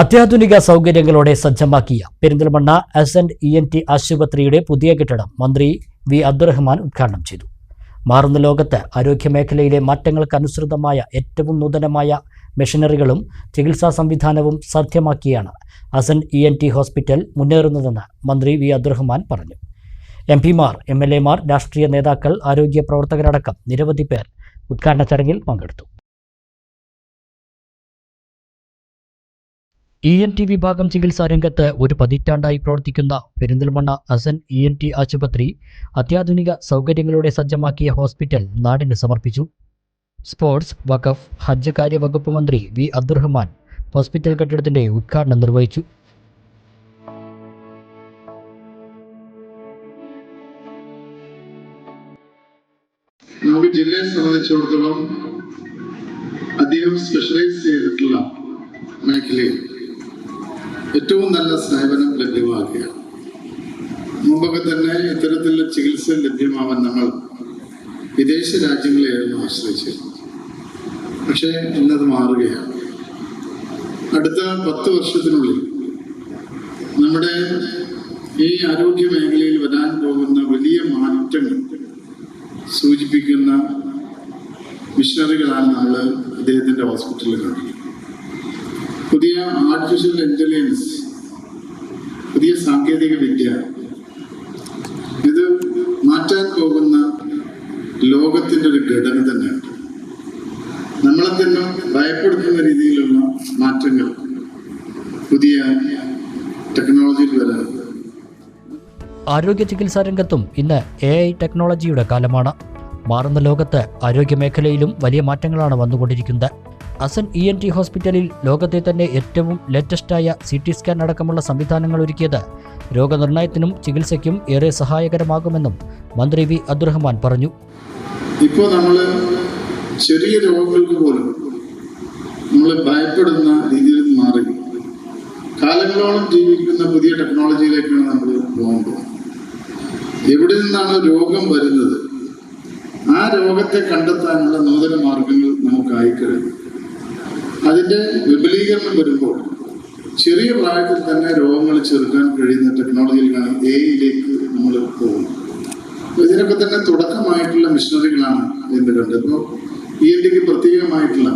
അത്യാധുനിക സൗകര്യങ്ങളോടെ സജ്ജമാക്കിയ Perinthalmanna S N E N T ആശുപത്രിയുടെ പുതിയ കെട്ടിടം മന്ത്രി വി. അബ്ദുറഹ്മാൻ ഉദ്ഘാടനം ചെയ്തു. മാറുന്ന ലോകത്ത് ആരോഗ്യമേഖലയിലെ മാറ്റങ്ങൾക്കനുസൃതമായ ഏറ്റവും നൂതനമായ മെഷീനറികളും ചികിത്സാ സംവിധാനവും സാധ്യമാക്കിയാണ് Ascent E N T hospital മുന്നേറുന്നതെന്ന് മന്ത്രി വി. അബ്ദുറഹ്മാൻ പറഞ്ഞു. എം പിമാർ എം എൽ എമാർ രാഷ്ട്രീയ നേതാക്കൾ ആരോഗ്യ പ്രവർത്തകരടക്കം നിരവധി പേർ ഉദ്ഘാടന ചടങ്ങിൽ പങ്കെടുത്തു. ഇ എൻ ടി വിഭാഗം ചികിത്സാ രംഗത്ത് ഒരു പതിറ്റാണ്ടായി പ്രവർത്തിക്കുന്ന Perinthalmanna Asan E N T ആശുപത്രി അത്യാധുനിക സൗകര്യങ്ങളോടെ സജ്ജമാക്കിയ ഹോസ്പിറ്റൽ നാടിന് സമർപ്പിച്ചു. സ്പോർട്സ് വഖഫ് ഹജ്ജ് കാര്യ വകുപ്പ് മന്ത്രി വി അബ്ദുറഹ്മാൻ ഹോസ്പിറ്റൽ കെട്ടിടത്തിന്റെ ഉദ്ഘാടനം നിർവഹിച്ചു. നമുക്ക് ജില്ലയെ സംബന്ധിച്ചിടത്തോളം അധികം സ്പെഷ്യലൈസ് ചെയ്തിട്ടുള്ള മേഖലയിൽ ഏറ്റവും നല്ല സേവനം ലഭ്യമാക്കുകയാണ് മുമ്പൊക്കെ തന്നെ ഇത്തരത്തിലുള്ള ചികിത്സ ലഭ്യമാവാൻ നമ്മൾ വിദേശ രാജ്യങ്ങളെയായിരുന്നു ആശ്രയിച്ചിരുന്നത്. പക്ഷേ ഇന്നത് മാറുകയാണ്. അടുത്ത പത്ത് വർഷത്തിനുള്ളിൽ നമ്മുടെ ഈ ആരോഗ്യ മേഖലയിൽ വരാൻ പോകുന്ന വലിയ മാറ്റങ്ങൾ സൂചിപ്പിക്കുന്ന മിഷനറികളാണ് നമ്മൾ അദ്ദേഹത്തിന്റെ ഹോസ്പിറ്റലിൽ കണ്ടത് പുതിയ ആർട്ടിഫിഷ്യൽ ഇന്റലിജൻസ് പുതിയ സാങ്കേതിക വിദ്യ ഇത് മാറ്റാൻ പോകുന്ന ലോകത്തിന്റെ ഒരു ഘടന തന്നെയാണ്. നമ്മളെ തന്നെ ഭയപ്പെടുത്തുന്ന രീതിയിലുള്ള മാറ്റങ്ങൾ പുതിയ ടെക്നോളജിയിൽ വരാൻ. ആരോഗ്യ ചികിത്സാ രംഗത്തും ഇന്ന് എ ഐ ടെക്നോളജിയുടെ കാലമാണ്. മാറുന്ന ലോകത്ത് ആരോഗ്യ മേഖലയിലും വലിയ മാറ്റങ്ങളാണ് വന്നുകൊണ്ടിരിക്കുന്നത്. അസൻ ഇ എൻ ടി ഹോസ്പിറ്റലിൽ ലോകത്തെ തന്നെ ഏറ്റവും ലേറ്റസ്റ്റായ സി ടി സ്കാൻ അടക്കമുള്ള സംവിധാനങ്ങൾ ഒരുക്കിയത്. രോഗനിർണയത്തിനും ചികിത്സയ്ക്കും ഏറെ സഹായകരമാകുമെന്നും മന്ത്രി വി അബ്ദുറഹ്മാൻ പറഞ്ഞു. ഇപ്പോൾ നമ്മൾ ചെറിയ രോഗങ്ങൾക്ക് പോലും നമ്മൾ ഭയപ്പെടുന്ന രീതിയിൽ മാറി. കാലങ്ങളോളം ജീവിക്കുന്ന പുതിയ ടെക്നോളജിയിലേക്കാണ് നമ്മൾ പോകുന്നത്. എവിടെ നിന്നാണ് രോഗം വരുന്നത്? ആ രോഗത്തെ കണ്ടെത്താനുള്ള നൂതന മാർഗങ്ങൾ നമുക്ക് കഴിയും അതിന്റെ വിപുലീകരണം വരുമ്പോൾ ചെറിയ പ്രായത്തിൽ തന്നെ രോഗങ്ങൾ ചെറുക്കാൻ കഴിയുന്ന ടെക്നോളജിയിലാണ് എയിലേക്ക് നമ്മൾ പോകുന്നത്. ഇതിനൊക്കെ തന്നെ തുടക്കമായിട്ടുള്ള മിഷനറികളാണ് ഇതിന്റെ കണ്ടത് ഇപ്പോൾ ഇ എൻ ഡിക്ക് പ്രത്യേകമായിട്ടുള്ള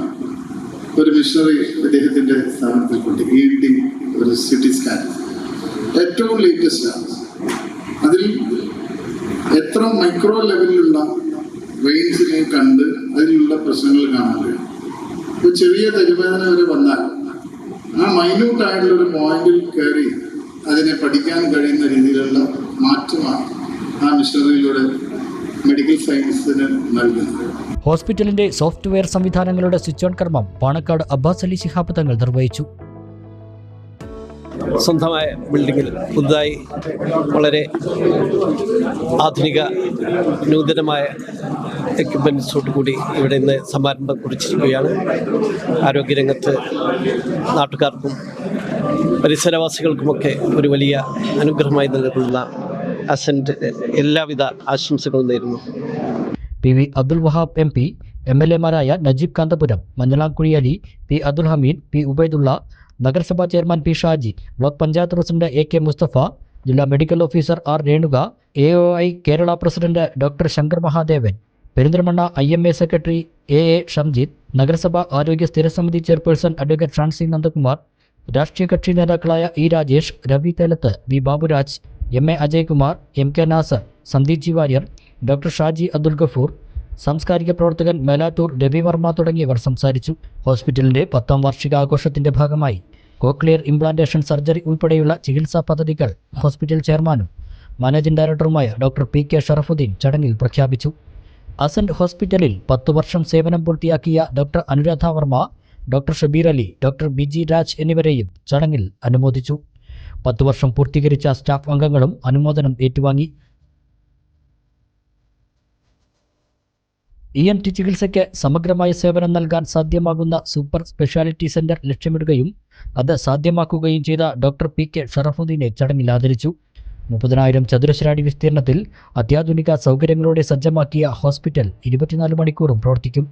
ഒരു മിഷനറി അദ്ദേഹത്തിന്റെ സ്ഥാപനത്തിൽ കൊണ്ട് ഇ എൻ ഡി ഒരു സിറ്റി സ്കാൻ. ഏറ്റവും ലേറ്റസ്റ്റ് ആണ്. അതിൽ എത്ര മൈക്രോ ലെവലിലുള്ള വെയിൻസിനെ കണ്ട് അതിലുള്ള പ്രശ്നങ്ങൾ കാണാൻ കഴിയും. ഇപ്പൊ ചെറിയ തരുവേദന വരെ വന്നാൽ ആ മൈന്യൂട്ട് ആയിട്ടുള്ള ഒരു പോയിന്റിൽ കയറി അതിനെ പഠിക്കാൻ കഴിയുന്ന രീതിയിലുള്ള മാറ്റമാണ് ആ മിഷനറിയിലൂടെ മെഡിക്കൽ സയൻസിന് നൽകുന്നത്. ഹോസ്പിറ്റലിന്റെ സോഫ്റ്റ്വെയർ സംവിധാനങ്ങളുടെ സ്വിച്ച് ഓൺ കർമ്മം പാണക്കാട് അബ്ബാസ് അലി ശിഹാബ് തങ്ങൾ നിർവഹിച്ചു. സ്വന്തമായ ബിൽഡിങ്ങിൽ പുതുതായി വളരെ ആധുനിക നൂതനമായ എക്യുപ്മെന്റ്സോട് കൂടി ഇവിടെ ഇന്ന് സമാരംഭം കുറിച്ചിരിക്കുകയാണ്. ആരോഗ്യരംഗത്ത് നാട്ടുകാർക്കും പരിസരവാസികൾക്കുമൊക്കെ ഒരു വലിയ അനുഗ്രഹമായി നിലകൊള്ളുന്ന അസന്റ് എല്ലാവിധ ആശംസകളും നേരുന്നു. P V Abdul Wahab M P M L എമാരായ നജീബ് കാന്തപുരം മഞ്ഞളാംകുഴി അലി പി അബ്ദുൽ ഹമീദ് പി ഉബൈദുള്ള നഗരസഭാ chairman P Shaji block panchayat president A K Mustafa ജില്ലാ medical officer R Renuka A O I Kerala president doctor Shankar Mahadevan Perinthalmanna I M A secretary A A Shamjith നഗരസഭാ ആരോഗ്യ സ്ഥിരസമിതി chairperson advocate Francy Nandakumar രാഷ്ട്രീയ കക്ഷി നേതാക്കളായ E Rajesh Ravi Thelath V Baburaj M A Ajaykumar M K Nasar Sandeep G Warrier doctor Shaji Abdul Gafoor സാംസ്കാരിക പ്രവർത്തകൻ മേലാത്തൂർ രവി വർമ്മ തുടങ്ങിയവർ സംസാരിച്ചു. ഹോസ്പിറ്റലിന്റെ പത്താം വാർഷികാഘോഷത്തിന്റെ ഭാഗമായി കോക്ലിയർ ഇംപ്ലാന്റേഷൻ സർജറി ഉൾപ്പെടെയുള്ള ചികിത്സാ പദ്ധതികൾ ഹോസ്പിറ്റൽ ചെയർമാനും മാനേജിംഗ് ഡയറക്ടറുമായ ഡോക്ടർ പി കെ ഷറഫുദ്ദീൻ ചടങ്ങിൽ പ്രഖ്യാപിച്ചു. അസന്റ് ഹോസ്പിറ്റലിൽ പത്തു വർഷം സേവനം പൂർത്തിയാക്കിയ doctor Anuradha Varma doctor Shabeer Ali doctor Biji Raj എന്നിവരെയും ചടങ്ങിൽ അനുമോദിച്ചു. പത്തു വർഷം പൂർത്തീകരിച്ച സ്റ്റാഫ് അംഗങ്ങളും അനുമോദനം ഏറ്റുവാങ്ങി. ഇ എൻ ടി ചികിത്സയ്ക്ക് സമഗ്രമായ സേവനം നൽകാൻ സാധ്യമാകുന്ന സൂപ്പർ സ്പെഷ്യാലിറ്റി സെന്റർ ലക്ഷ്യമിടുകയും അത് സാധ്യമാക്കുകയും ചെയ്ത ഡോക്ടർ പി കെ ഷറഫുദ്ദീനെ ചടങ്ങിൽ ആദരിച്ചു. മുപ്പതിനായിരം ചതുരശ്രാടി വിസ്തീർണത്തിൽ അത്യാധുനിക സൗകര്യങ്ങളോടെ സജ്ജമാക്കിയ ഹോസ്പിറ്റൽ ഇരുപത്തിനാല് മണിക്കൂറും പ്രവർത്തിക്കും.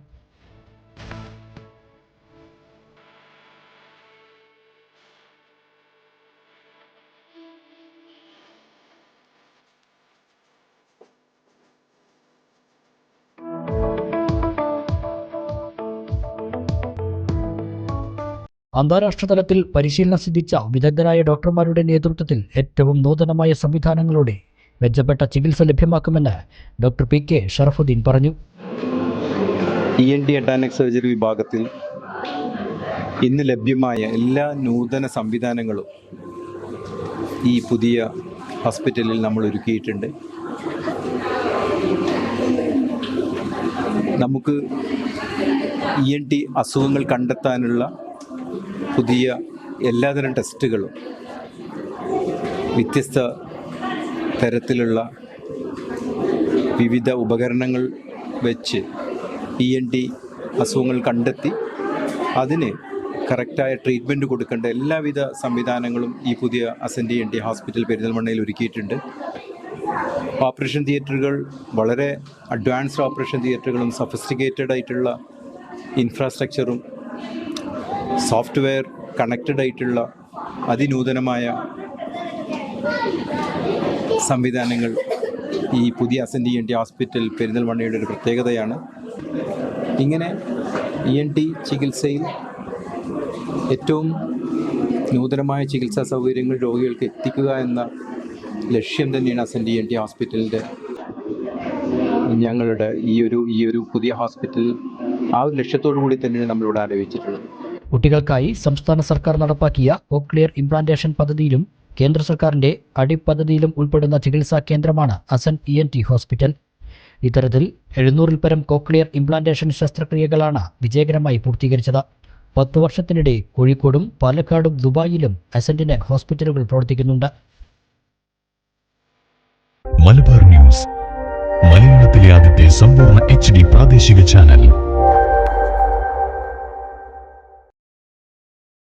അന്താരാഷ്ട്ര തലത്തിൽ പരിശീലനം സിദ്ധിച്ച വിദഗ്ധരായ ഡോക്ടർമാരുടെ നേതൃത്വത്തിൽ ഏറ്റവും നൂതനമായ സംവിധാനങ്ങളോടെ മെച്ചപ്പെട്ട ചികിത്സ ലഭ്യമാക്കുമെന്ന് ഡോക്ടർ പി കെ ഷറഫുദ്ദീൻ പറഞ്ഞു. ഇ എൻ ടി അറ്റാനിക് സർജറി വിഭാഗത്തിൽ ഇന്ന് ലഭ്യമായ എല്ലാ നൂതന സംവിധാനങ്ങളും ഈ പുതിയ ഹോസ്പിറ്റലിൽ നമ്മൾ ഒരുക്കിയിട്ടുണ്ട്. നമുക്ക് ഇ എൻ ടി അസുഖങ്ങൾ കണ്ടെത്താനുള്ള പുതിയ എല്ലാതരം ടെസ്റ്റുകളും വ്യത്യസ്ത തരത്തിലുള്ള വിവിധ ഉപകരണങ്ങൾ വെച്ച് ഇ എൻ ടി അസുഖങ്ങൾ കണ്ടെത്തി അതിന് കറക്റ്റായ ട്രീറ്റ്മെന്റ് കൊടുക്കേണ്ട എല്ലാവിധ സംവിധാനങ്ങളും ഈ പുതിയ അസൻഡി എൻ ടി ഹോസ്പിറ്റൽ പെരിന്തൽമണ്ണയിൽ ഒരുക്കിയിട്ടുണ്ട്. ഓപ്പറേഷൻ തിയേറ്ററുകൾ വളരെ അഡ്വാൻസ്ഡ് ഓപ്പറേഷൻ തിയേറ്ററുകളും സഫിസ്റ്റിക്കേറ്റഡ് ആയിട്ടുള്ള ഇൻഫ്രാസ്ട്രക്ചറും സോഫ്റ്റ്വെയർ കണക്റ്റഡ് ആയിട്ടുള്ള അതിനൂതനമായ സംവിധാനങ്ങൾ ഈ പുതിയ Ascent E N T hospital പെരിന്തൽമണ്ണയുടെ ഒരു പ്രത്യേകതയാണ്. ഇങ്ങനെ ഇ എൻ ടി ചികിത്സയിൽ ഏറ്റവും നൂതനമായ ചികിത്സാ സൗകര്യങ്ങൾ രോഗികൾക്ക് എത്തിക്കുക എന്ന ലക്ഷ്യം തന്നെയാണ് അസന്റി എൻ ടി ഹോസ്പിറ്റലിന്റെ ഞങ്ങളുടെ ഈ ഒരു ഈ ഒരു പുതിയ ഹോസ്പിറ്റൽ ആ ഒരു ലക്ഷ്യത്തോടു കൂടി തന്നെയാണ് നമ്മളിവിടെ ആലോചിച്ചിട്ടുള്ളത്. കുട്ടികൾക്കായി സംസ്ഥാന സർക്കാർ നടപ്പാക്കിയ കോക്ലിയർ ഇംപ്ലാന്റേഷൻ പദ്ധതിയിലും കേന്ദ്ര സർക്കാരിന്റെ അടിപദ്ധതിയിലും ഉൾപ്പെടുന്ന ചികിത്സാ കേന്ദ്രമാണ് Asan E N T hospital. ഇത്തരത്തിൽ എഴുന്നൂറിൽ പരം കോക്ലിയർ ഇംപ്ലാന്റേഷൻ ശസ്ത്രക്രിയകളാണ് വിജയകരമായി പൂർത്തീകരിച്ചത്. പത്ത് വർഷത്തിനിടെ കോഴിക്കോടും പാലക്കാടും ദുബായിലും അസന്റിന് ഹോസ്പിറ്റലുകൾ പ്രവർത്തിക്കുന്നുണ്ട്. മലബാർ ന്യൂസ്. മലയാളത്തിലെ ആദ്യത്തെ സമ്പൂർണ എച്ച് ഡി പ്രാദേശിക ചാനൽ.